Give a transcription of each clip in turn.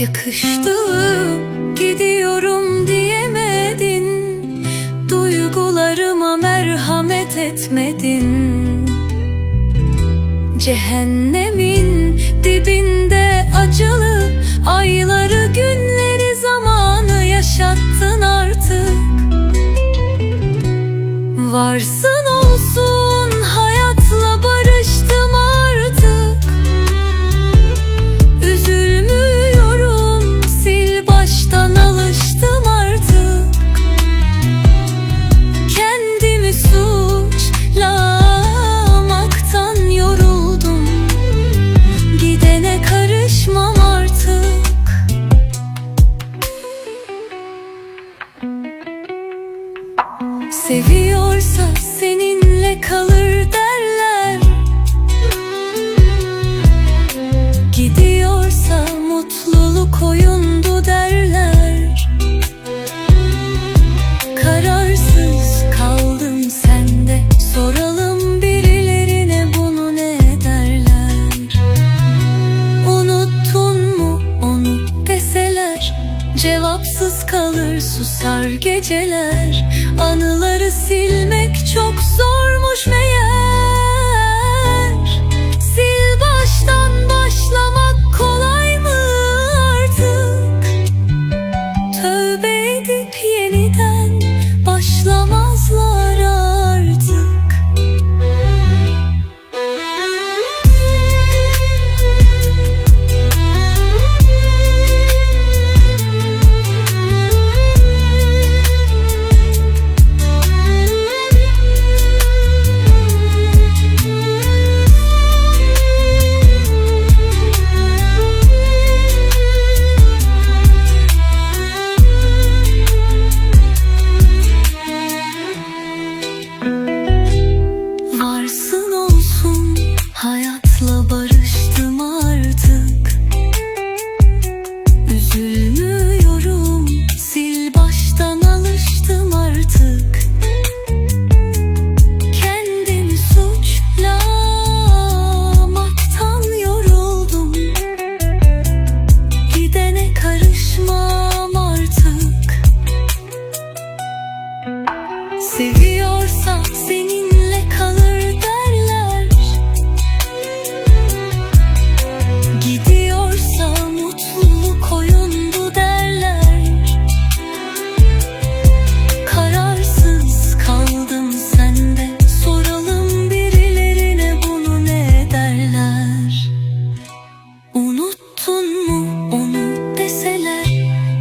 Yakış. etmedin Cehennemin dibinde acılı ayları Seviyorsa seninle kalır. Cevapsız kalır susar geceler Anıları silmek çok zor mu?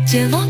Cevap